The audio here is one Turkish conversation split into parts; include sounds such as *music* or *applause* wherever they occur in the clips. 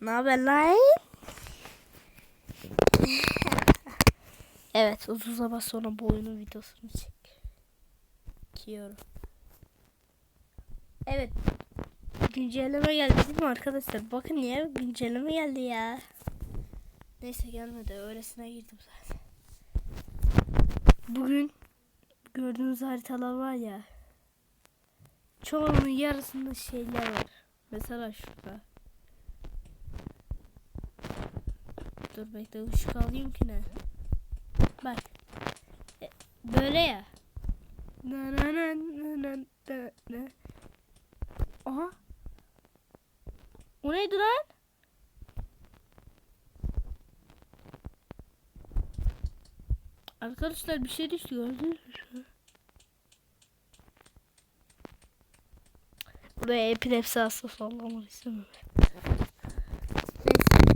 Ne haber lan? evet uzun zaman sonra bu oyunun videosunu çekiyorum. Evet. Güncelleme geldi değil mi arkadaşlar? Bakın ya güncelleme geldi ya. Neyse gelmedi. Öylesine girdim zaten. Bugün gördüğünüz haritalar var ya. Çoğunun yarısında şeyler var. Mesela şurada. Dur bekle ışık alayım ki ne? Bak. E, Böyle ya. Na na na na na na na. Aha. O neydi lan? Arkadaşlar bir şey düştü gördünüz mü? Buraya epilepsi hastası olmamı istemiyorum. Neyse.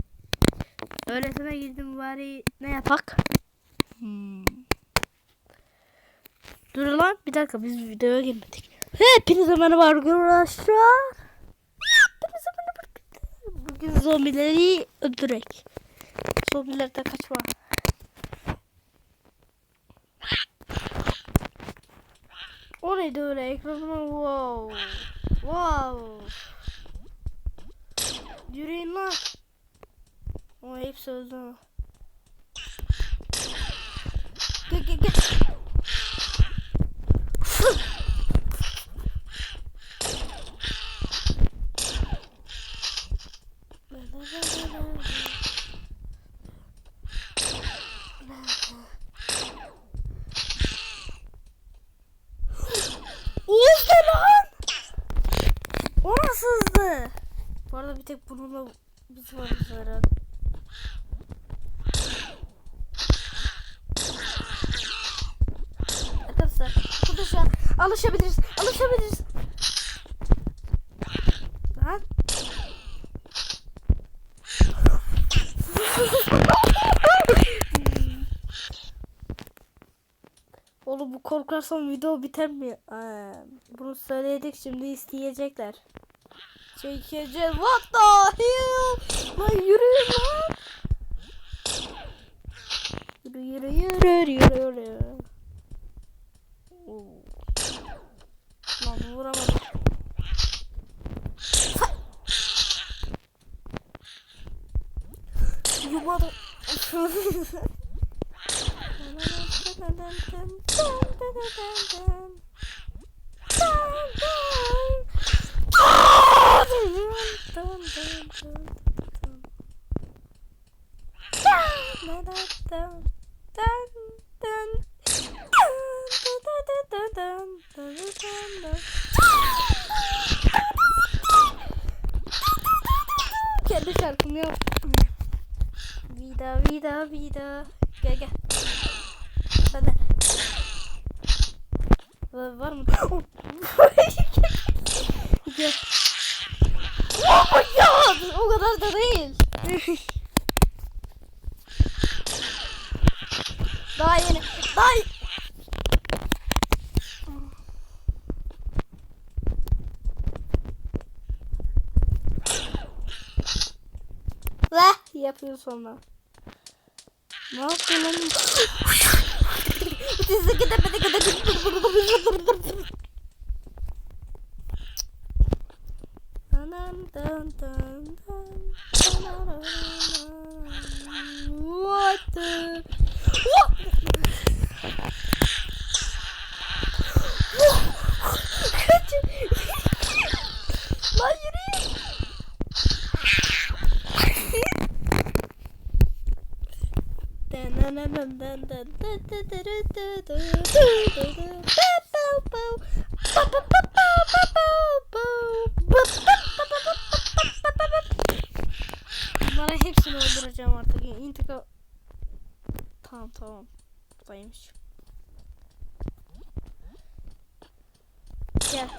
Öğretime girdim bari ne yapak? Hmm. Dur lan bir dakika biz videoya girmedik. Hepinize merhaba arkadaşlar. Hepinize merhaba. Bugün zombileri öldürek. Zombilerden kaçma. O neydi öyle ekranıma wow. Wow. Yürüyün lan. O hepsi öldü. Gel gel gel. Hızlı lan. O nasıl hızlı? Bu arada bir tek bununla biz varız herhalde. Arkadaşlar arkadaşlar alışabiliriz alışabiliriz. Lan. Oğlum bu korkarsam video biter mi? Ee, bunu söyledik şimdi isteyecekler. Çekeceğiz. What the hell? Lan yürüyün lan. Yürü yürü yürü yürü yürü. Lan vuramadım. Yumadım. Kendi şarkımı yaptım. Vida vida vida. Gel gel. Hadi. Var, var mı? gel. Oh ya o kadar da değil. daha yeni. Daha yapıyor sonra. Ne yaptın lan? Dizi gidemedi. What the? Kaç. Lan yürüyün. Bunlara hepsini öldüreceğim artık. İntikam. Tamam tamam. Buradaymış. Gel.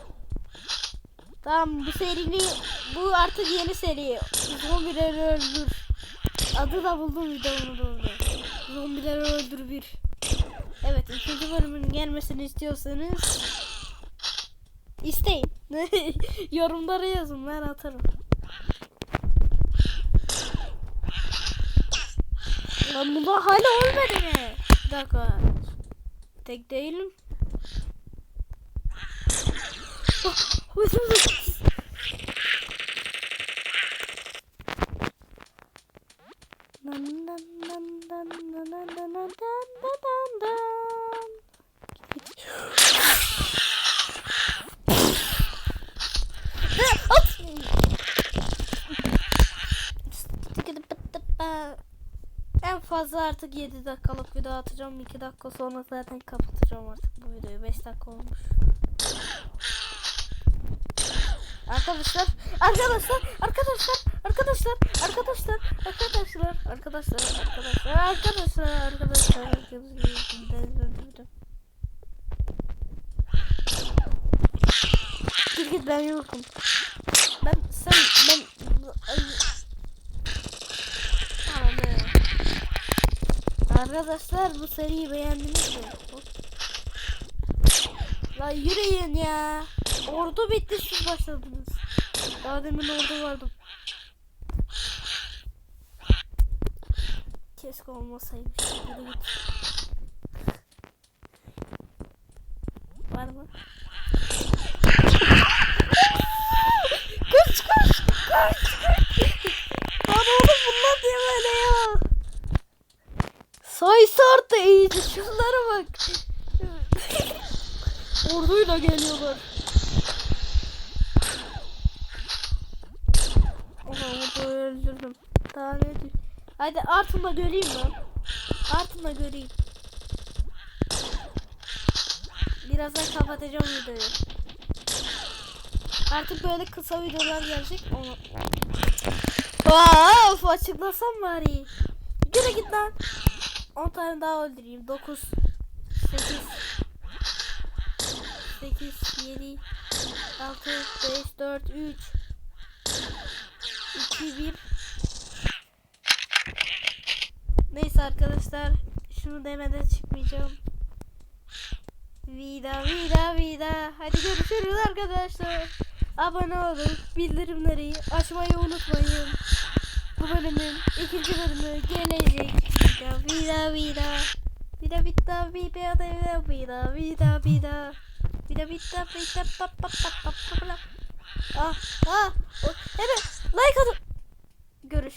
Tamam bu serinin bu artık yeni seri. Zombileri öldür. Adı da buldum videomu da Zombiler öldür bir. Evet ikinci bölümün gelmesini istiyorsanız isteyin. *laughs* Yorumlara yazın ben atarım. Lan bunda hala ölmedi mi? Bir dakika. Tek değilim. Oh, nan dan dan dan dan. Git, git. At! En fazla artık 7 dakikalık video atacağım. 2 dakika sonra zaten kapatacağım artık bu videoyu. 5 dakika olmuş. Arkadaşlar, arkadaşlar, arkadaşlar, arkadaşlar, arkadaşlar, arkadaşlar, arkadaşlar, arkadaşlar, arkadaşlar, arkadaşlar, arkadaşlar. Git git ben yokum. Ben sen ben. Tamam evet. Arkadaşlar bu seriyi beğendiniz mi? La yürüyün ya. Ordu bitti siz başladınız. Daha demin ordu vardım. Keşke olmasaymış. Yürü git. Var mı? Kaç kaç kaç kaç. Oğlum bunlar diye böyle ya. Sayısı arttı iyice şunlara bak. Orduyla geliyorlar. Ulan orduyu öldürdüm. Daha ne diyeyim. Hadi artımda göreyim ben. Artımda göreyim. Birazdan kapatacağım videoyu. Artık böyle kısa videolar gelecek. Onu... Of açıklasam bari. Yürü git lan. 10 tane daha öldüreyim. 9 8 8 7 6 5 4 3 2 1 Neyse arkadaşlar şunu demeden çıkmayacağım. Vida vida vida. Hadi görüşürüz arkadaşlar. Abone olun. Bildirimleri açmayı unutmayın. Bu bölümün ikinci bölümü gelecek. Vida vida vida. Vida vida vida vida vida vida vida. Vida vida vida pa pa pa pa pa. Ah ah. Evet like atın. Görüş.